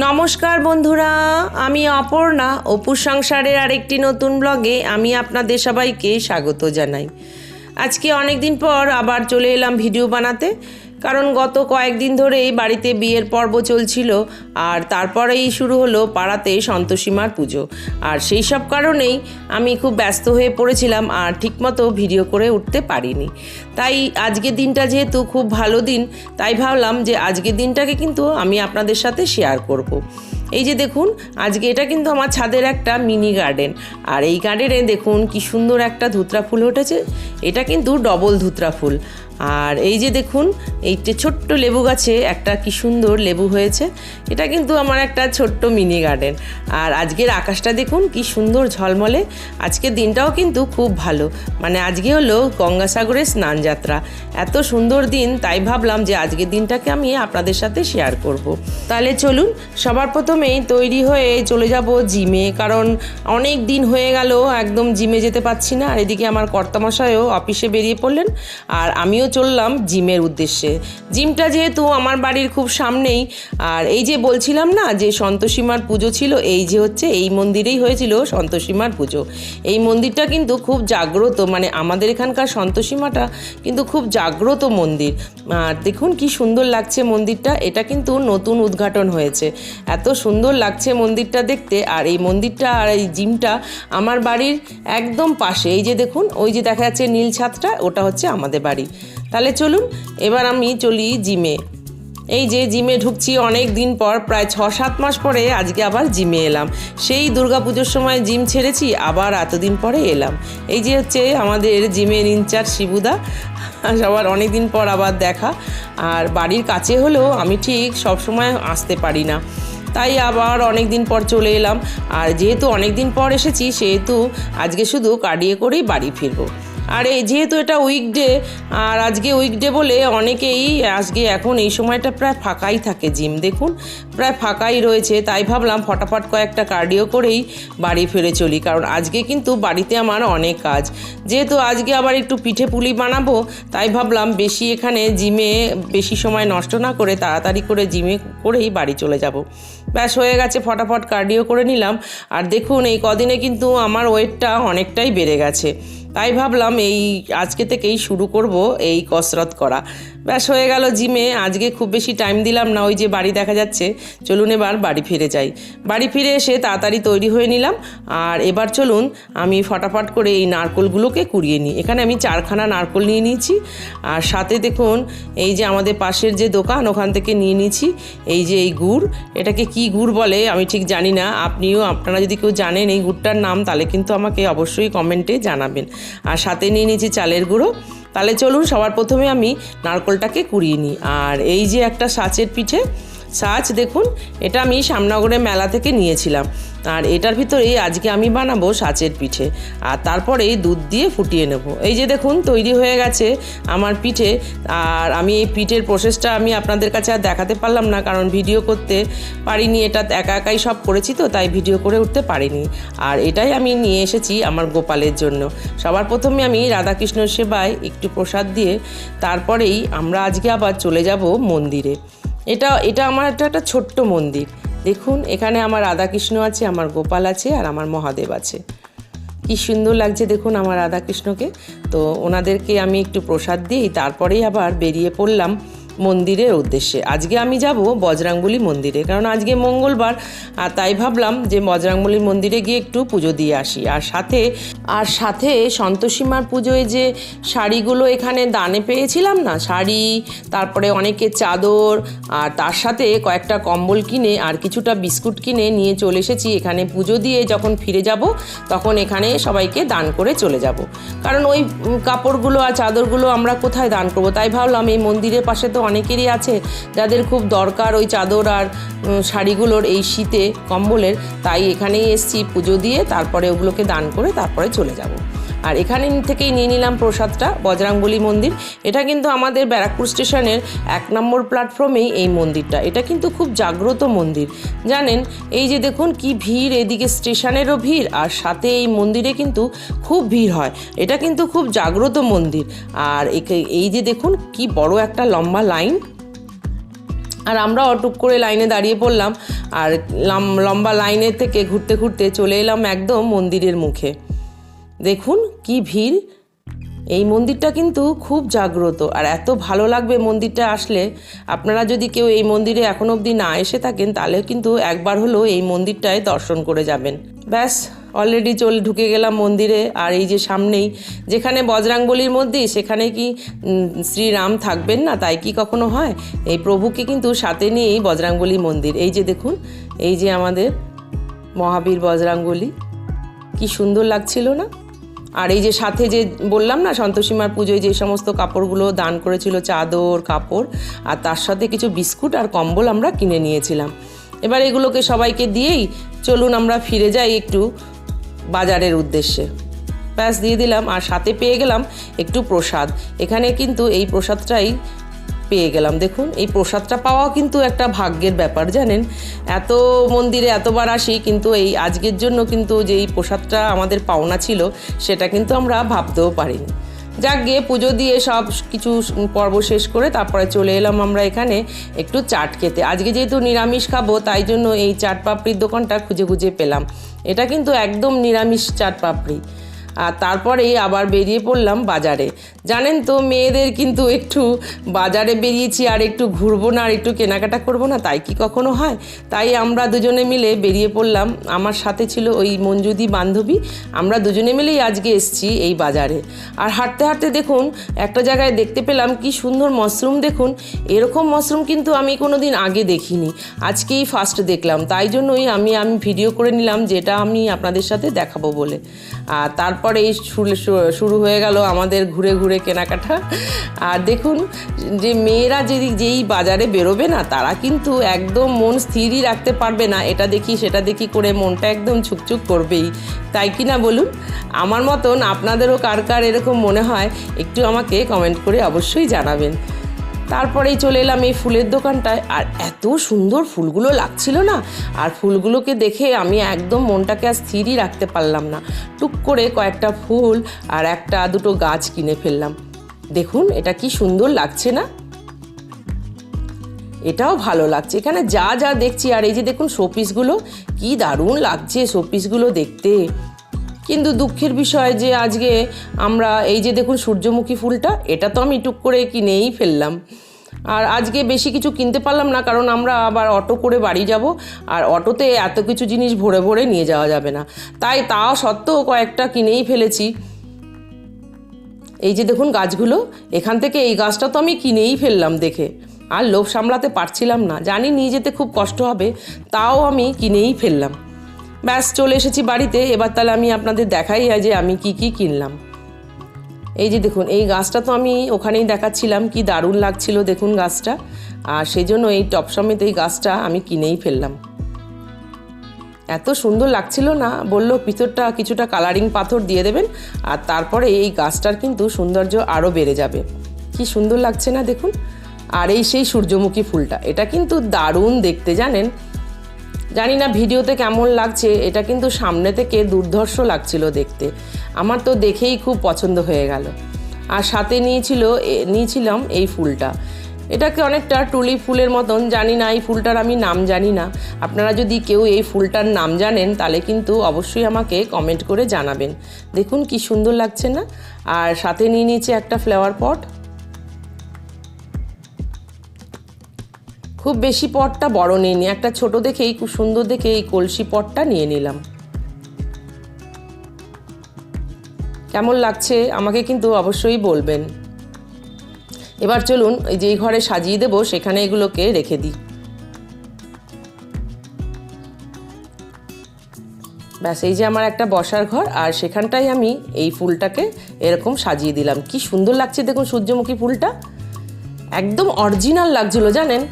নমস্কার বন্ধুরা, আমি অপর্ণা। অপুর সংসারের আরেকটি নতুন ব্লগে আমি আপনাদের সবাইকে স্বাগত জানাই। আজকে অনেক দিন পর আবার চলে এলাম ভিডিও বানাতে। কারণ গত কয়েকদিন ধরেই বাড়িতে বিয়ের পর্ব চলছিল আর তারপরেই শুরু হলো পাড়াতে সন্তোষীমার পুজো আর সেই সব কারণেই আমি খুব ব্যস্ত হয়ে পড়েছিলাম আর ঠিকমতো ভিডিও করে উঠতে পারিনি তাই আজকের দিনটা যেহেতু খুব ভালো দিন, তাই ভাবলাম যে আজকের দিনটাকে কিন্তু আমি আপনাদের সাথে শেয়ার করব। এই যে দেখুন, আজকে এটা কিন্তু আমার ছাদের একটা মিনি গার্ডেন আর এই গার্ডেনে দেখুন কি সুন্দর একটা ধুতরা ফুল উঠেছে। এটা কিন্তু ডবল ধুতরা ফুল। আর এই যে দেখুন, এই যে ছোট্ট লেবু গাছে একটা কি সুন্দর লেবু হয়েছে। এটা কিন্তু আমার একটা ছোট্ট মিনি গার্ডেন আর আজকের আকাশটা দেখুন কি সুন্দর ঝলমলে। আজকের দিনটাও কিন্তু খুব ভালো। মানে আজকে হলো গঙ্গাসাগরের স্নান যাত্রা। এত সুন্দর দিন, তাই ভাবলাম যে আজকের দিনটাকে আমি আপনাদের সাথে শেয়ার করব। তাহলে চলুন, সবার প্রথমেই তৈরি হয়ে চলে যাব জিমে, কারণ অনেক দিন হয়ে গেল একদম জিমে যেতে পারছি না। আর এদিকে আমার কর্তামশায়ও অফিসে বেরিয়ে পড়লেন আর আমিও চললাম জিমের উদ্দেশ্যে। জিমটা যেহেতু আমার বাড়ির খুব সামনেই, আর এই যে বলছিলাম না যে সন্তোষীমার পুজো ছিল, এই যে হচ্ছে এই মন্দিরেই হয়েছিল সন্তোষীমার পুজো। এই মন্দিরটা কিন্তু খুব জাগ্রত মানে আমাদের এখানকার সন্তোষীমাটা কিন্তু খুব জাগ্রত মন্দির। আর দেখুন কি সুন্দর লাগছে মন্দিরটা, এটা কিন্তু নতুন উদ্ঘাটন হয়েছে। এত সুন্দর লাগছে মন্দিরটা দেখতে। আর এই মন্দিরটা আর এই জিমটা আমার বাড়ির একদম পাশে। এই যে দেখুন, ওই যে দেখা যাচ্ছে নীল ছাদটা, ওটা হচ্ছে আমাদের বাড়ি। তাহলে চলুন, এবার আমি চলি জিমে। এই যে জিমে ঢুকছি অনেক দিন পর, প্রায় ছ সাত মাস পরে আজকে আবার জিমে এলাম। সেই দুর্গাপুজোর সময় জিম ছেড়েছি, আবার এতদিন পরে এলাম। এই যে হচ্ছে আমাদের জিমের ইনচার্জ শিবুদা, সবার অনেক দিন পর আবার দেখা। আর বাড়ির কাছে হলেও আমি ঠিক সব সময় আসতে পারি না। তাই আবার অনেক দিন পর চলে এলাম। আর যেহেতু অনেক দিন পর এসেছি, সেহেতু আজকে শুধু কাটিয়ে করেই বাড়ি ফিরবো। আর এই যেহেতু এটা উইকডে আর আজকে উইকডে বলে অনেকেই আজকে এখন এই সময়টা প্রায় ফাঁকাই থাকে জিম দেখুন। প্রায় ফাঁকাই রয়েছে, তাই ভাবলাম ফটাফট কয়েকটা কার্ডিও করেই বাড়ি ফিরে চলি, কারণ আজকে কিন্তু বাড়িতে আমার অনেক কাজ। যেহেতু আজকে আবার একটু পিঠে পুলি বানাবো, তাই ভাবলাম বেশি এখানে জিমে বেশি সময় নষ্ট না করে তাড়াতাড়ি করে জিমে করেই বাড়ি চলে যাব। ব্যাস, হয়ে গেছে, ফটাফট কার্ডিও করে নিলাম। আর দেখুন, এই কদিনে কিন্তু আমার ওয়েটটা অনেকটাই বেড়ে গেছে। তাই ভাবলাম এই আজকে থেকেই শুরু করব এই কসরত করা। ব্যাস, হয়ে গেল জিমে। আজকে খুব বেশি টাইম দিলাম না, ওই যে বাড়ি দেখা যাচ্ছে। চলুন এবার বাড়ি ফিরে যাই। বাড়ি ফিরে এসে তাড়াতাড়ি তৈরি হয়ে নিলাম। আর এবার চলুন আমি ফটাফট করে এই নারকোলগুলোকে কুড়িয়ে নিই। এখানে আমি চারখানা নারকোল নিয়ে নিয়েছি। আর সাথে দেখুন, এই যে আমাদের পাশের যে দোকান, ওখান থেকে নিয়ে নিয়েছি এই যে এই গুড়। এটাকে কি গুড় বলে আমি ঠিক জানি না। আপনিও, আপনারা যদি কেউ জানেন এই গুড়টার নাম, তাহলে কিন্তু আমাকে অবশ্যই কমেন্টে জানাবেন। আর সাথে নিয়ে নিয়েছি চালের গুঁড়ো। তাহলে চলুন, সবার প্রথমে আমি নারকলটাকে কুড়িয়ে নিই। আর এই যে একটা সাঁচের পিঠে সাচ দেখুন, এটা আমি শ্যামনগরের মেলা থেকে নিয়েছিলাম। আর এটার ভিতরেই আজকে আমি বানাবো সাচের পিঠে। আর তারপরে দুধ দিয়ে ফুটিয়ে নেব। এই যে দেখুন, তৈরি হয়ে গেছে আমার পিঠে। আর আমি এই পিঠের প্রসেসটা আমি আপনাদের কাছে আর দেখাতে পারলাম না, কারণ ভিডিও করতে পারিনি। এটা একা একাই সব করেছি তো, তাই ভিডিও করে উঠতে পারিনি। আর এটাই আমি নিয়ে এসেছি আমার গোপালের জন্য। সবার প্রথমে আমি রাধাকৃষ্ণ সেবায় একটু প্রসাদ দিয়ে তারপরেই আমরা আজকে আবার চলে যাব মন্দিরে। এটা এটা আমার একটা একটা ছোট্ট মন্দির। দেখুন, এখানে আমার রাধাকৃষ্ণ আছে, আমার গোপাল আছে, আর আমার মহাদেব আছে। কি সুন্দর লাগছে দেখুন আমার রাধাকৃষ্ণকে। তো ওনাদেরকে আমি একটু প্রসাদ দিই, তারপরেই আবার বেরিয়ে পড়লাম। মন্দিরের উদ্দেশ্যে। আজকে আমি যাব বজরাঙ্গুলি মন্দিরে, কারণ আজকে মঙ্গলবার, আর তাই ভাবলাম যে বজরাঙ্গুলি মন্দিরে গিয়ে একটু পুজো দিয়ে আসি। আর সাথে আর সাথে সন্তোষীমার পুজোয় যে শাড়িগুলো এখানে দানে পেয়েছিলাম না, শাড়ি, তারপরে অনেকে চাদর, আর তার সাথে কয়েকটা কম্বল কিনে আর কিছুটা বিস্কুট কিনে নিয়ে চলে এসেছি এখানে পুজো দিয়ে। যখন ফিরে যাব, তখন এখানে সবাইকে দান করে চলে যাব। কারণ ওই কাপড়গুলো আর চাদরগুলো আমরা কোথায় দান করব? তাই ভাবলাম এই মন্দিরের পাশে তো অনেকেরই আছে যাদের খুব দরকার ওই চাদর আর শাড়িগুলোর এই শীতে কম্বলের। তাই এখানেই এসছি পুজো দিয়ে, তারপরে ওগুলোকে দান করে তারপরে চলে যাব। আর এখানে থেকেই নিয়ে নিলাম প্রসাদটা, বজরাঙ্গলি মন্দির। এটা কিন্তু আমাদের ব্যারাকপুর স্টেশনের এক নম্বর প্ল্যাটফর্মেই এই মন্দিরটা। এটা কিন্তু খুব জাগ্রত মন্দির। জানেন, এই যে দেখুন কি ভিড়, এদিকে স্টেশনেরও ভিড় আর সাথে এই মন্দিরে কিন্তু খুব ভিড় হয়। এটা কিন্তু খুব জাগ্রত মন্দির। আর এই যে দেখুন কি বড় একটা লম্বা লাইন। আর আমরা অটুক করে লাইনে দাঁড়িয়ে পড়লাম আর লম্বা লাইনের থেকে ঘুরতে ঘুরতে চলে এলাম একদম মন্দিরের মুখে। দেখুন কি ভিড়। এই মন্দিরটা কিন্তু খুব জাগ্রত, আর এত ভালো লাগবে মন্দিরটা আসলে। আপনারা যদি কেউ এই মন্দিরে এখন অবধি না এসে থাকেন, তাহলে কিন্তু একবার হলেও এই মন্দিরটায় দর্শন করে যাবেন। ব্যাস অলরেডি চল ঢুকে গেলাম মন্দিরে, আর এই যে সামনেই, যেখানে বজরাঙ্গলির মধ্যেই সেখানে কি শ্রীরাম থাকবেন না? তাই কি কখনো হয়? এই প্রভুকে কিন্তু সাথে নিয়েই বজরাঙ্গলি মন্দির। এই যে দেখুন, এই যে আমাদের মহাবীর বজরাঙ্গলি কি সুন্দর লাগছিল না? আর এই যে সাথে যে বললাম না, সন্তোষীমার পুজোয় যে সমস্ত কাপড়গুলো দান করেছিল, চাদর, কাপড়, আর তার সাথে কিছু বিস্কুট আর কম্বল আমরা কিনে নিয়েছিলাম। এবার এগুলোকে সবাইকে দিয়েই চলুন আমরা ফিরে যাই একটু বাজারের উদ্দেশ্যে। ব্যাস, দিয়ে দিলাম। আর সাথে পেয়ে গেলাম একটু প্রসাদ। এখানে কিন্তু এই প্রসাদটাই পেয়ে গেলাম। দেখুন, এই প্রসাদটা পাওয়াও কিন্তু একটা ভাগ্যের ব্যাপার, জানেন? এত মন্দিরে এতবার আসি, কিন্তু এই আজকের জন্য কিন্তু যে এই প্রসাদটা আমাদের পাওনা ছিল, সেটা কিন্তু আমরা ভাবতেও পারিনি। যাক গিয়ে পুজো দিয়ে সব কিছু পর্ব শেষ করে তারপরে চলে এলাম আমরা এখানে একটু চাট খেতে। আজকে যেহেতু নিরামিষ খাব, তাই জন্য এই চাট পাপড়ির দোকানটা খুঁজে খুঁজে পেলাম। এটা কিন্তু একদম নিরামিষ চাট পাপড়ি। আর তারপরেই আবার বেরিয়ে পড়লাম বাজারে। জানেন তো, মেয়েদের কিন্তু একটু বাজারে বেরিয়েছি আর একটু ঘুরবো না আর একটু কেনাকাটা করব না, তাই কি কখনো হয়? তাই আমরা দুজনে মিলে বেরিয়ে পড়লাম। আমার সাথে ছিল ওই মঞ্জুদি বান্ধবী। আমরা দুজনে মিলেই আজকে এসছি এই বাজারে। আর হাঁটতে হাঁটতে দেখুন, একটা জায়গায় দেখতে পেলাম কি সুন্দর মশরুম দেখুন। এরকম মশরুম কিন্তু আমি কোনো দিন আগে দেখিনি। আজকেই ফার্স্ট দেখলাম। তাই জন্যই আমি আমি ভিডিও করে নিলাম যেটা আমি আপনাদের সাথে দেখাবো বলে। আর তারপরে শুরু- শুরু হয়ে গেল আমাদের ঘুরে ঘুরে কেনাকাটা। আর দেখুন, যে মেয়েরা যদি যেই বাজারে বেরোবে না, তারা কিন্তু একদম মন স্থিরই রাখতে পারবে না। এটা দেখি, সেটা দেখি করে মনটা একদম ছুকছুক করবেই। তাই কি না বলুন? আমার মতন আপনাদেরও কার কার এরকম মনে হয়, একটু আমাকে কমেন্ট করে অবশ্যই জানাবেন। তারপরেই চলে এলাম এই ফুলের দোকানটায়। আর এত সুন্দর ফুলগুলো লাগছিল না? আর ফুলগুলোকে দেখে আমি একদম মনটাকে আর স্থিরই রাখতে পারলাম না। টুক করে কয়েকটা ফুল আর একটা দুটো গাছ কিনে ফেললাম। দেখুন, এটা কি সুন্দর লাগছে না? এটাও ভালো লাগছে। এখানে যা যা দেখছি, আর এই যে দেখুন শোপিসগুলো, কি দারুণ লাগছে শোপিসগুলো দেখতে। কিন্তু দুঃখের বিষয় যে আজকে আমরা এই যে দেখুন সূর্যমুখী ফুলটা, এটা তো আমি টুক করে কিনেই ফেললাম। আর আজকে বেশি কিছু কিনতে পারলাম না, কারণ আমরা আবার অটো করে বাড়ি যাব, আর অটোতে এত কিছু জিনিস ভরে ভরে নিয়ে যাওয়া যাবে না। তাই তা সত্ত্বেও কয়েকটা কিনেই ফেলেছি। এই যে দেখুন গাছগুলো, এখান থেকে এই গাছটা তো আমি কিনেই ফেললাম দেখে। আর লোভ সামলাতে পারছিলাম না, জানি নিয়ে যেতে খুব কষ্ট হবে, তাও আমি কিনেই ফেললাম। ব্যাস, চলে এসেছি বাড়িতে। এবার তাহলে আমি আপনাদের দেখাই যে আমি কি কি কিনলাম। এই যে দেখুন, এই গাছটা তো আমি ওখানেই দেখাচ্ছিলাম, কি দারুণ লাগছিল দেখুন গাছটা। আর সেই জন্য এই টপ সমেত এই গাছটা আমি কিনেই ফেললাম। এত সুন্দর লাগছিল না, বলল ভিতরটা কিছুটা কালারিং পাথর দিয়ে দেবেন, আর তারপরে এই গাছটার কিন্তু সৌন্দর্য আরও বেড়ে যাবে। কি সুন্দর লাগছে না দেখুন? আর এই সেই সূর্যমুখী ফুলটা, এটা কিন্তু দারুণ দেখতে জানেন। জানি না ভিডিওতে কেমন লাগছে, এটা কিন্তু সামনে থেকে দুর্ধর্ষ লাগছিল দেখতে। আমার তো দেখেই খুব পছন্দ হয়ে গেল। আর সাথে নিয়েছিল নিয়েছিলাম এই ফুলটা। এটাকে অনেকটা টুলি ফুলের মতন, জানি না এই ফুলটার আমি নাম জানি না। আপনারা যদি কেউ এই ফুলটার নাম জানেন, তাহলে কিন্তু অবশ্যই আমাকে কমেন্ট করে জানাবেন। দেখুন কি সুন্দর লাগছে না? আর সাথে নিয়ে নিয়েছি একটা ফ্লাওয়ার পট। খুব বেশি পটটা বড় নিইনি। একটা ছোট দেখেই খুব সুন্দর দেখে এই কলসি পটটা নিয়ে নিলাম। কেমন লাগছে আমাকে কিন্তু অবশ্যই বলবেন। এবার চলুন, এই যেই ঘরে সাজিয়ে দেবো, সেখানে এগুলোকে রেখে দিই। ব্যাস, এই যে আমার একটা বসার ঘর, আর সেখানটাই আমি এই ফুলটাকে এরকম সাজিয়ে দিলাম। কি সুন্দর লাগছে দেখুন সূর্যমুখী ফুলটা। একদম অরিজিনাল লাগছিল, জানেন?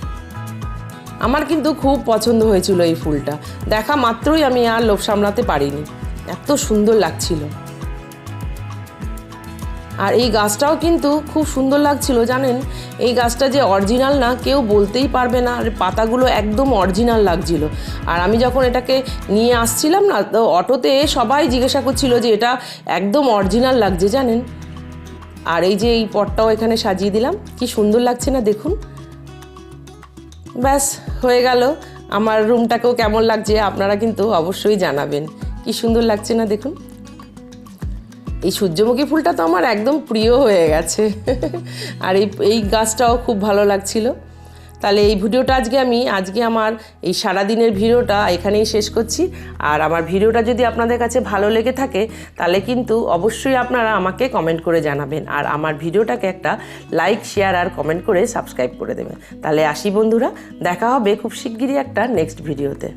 আমার কিন্তু খুব পছন্দ হয়েছিল এই ফুলটা। দেখা মাত্রই আমি আর লোভ সামলাতে পারিনি। এত সুন্দর লাগছিল। আর এই গাছটাও কিন্তু খুব সুন্দর লাগছিল, জানেন? এই গাছটা যে অরিজিনাল না, কেউ বলতেই পারবে না। আর পাতাগুলো একদম অরিজিনাল লাগছিল। আর আমি যখন এটাকে নিয়ে আসছিলাম না, তো অটোতে সবাই জিজ্ঞাসা করছিল যে এটা একদম অরিজিনাল লাগছে, জানেন? আর এই যে এই পটটাও এখানে সাজিয়ে দিলাম। কি সুন্দর লাগছে না, দেখুন। ব্যাস। হয়ে গেল। আমার রুমটাকেও কেমন লাগছে আপনারা কিন্তু অবশ্যই জানাবেন। কি সুন্দর লাগছে না দেখুন। এই সূর্যমুখী ফুলটা তো আমার একদম প্রিয় হয়ে গেছে। আর এই এই গাছটাও খুব ভালো লাগছিল। তাহলে এই ভিডিওটা আজকে আমি, আজকে আমার এই সারাদিনের ভিডিওটা এখানেই শেষ করছি। আর আমার ভিডিওটা যদি আপনাদের কাছে ভালো লেগে থাকে, তাহলে কিন্তু অবশ্যই আপনারা আমাকে কমেন্ট করে জানাবেন। আর আমার ভিডিওটাকে একটা লাইক শেয়ার আর কমেন্ট করে সাবস্ক্রাইব করে দেবেন। তাহলে আসি বন্ধুরা, দেখা হবে খুব শিগগিরই একটা নেক্সট ভিডিওতে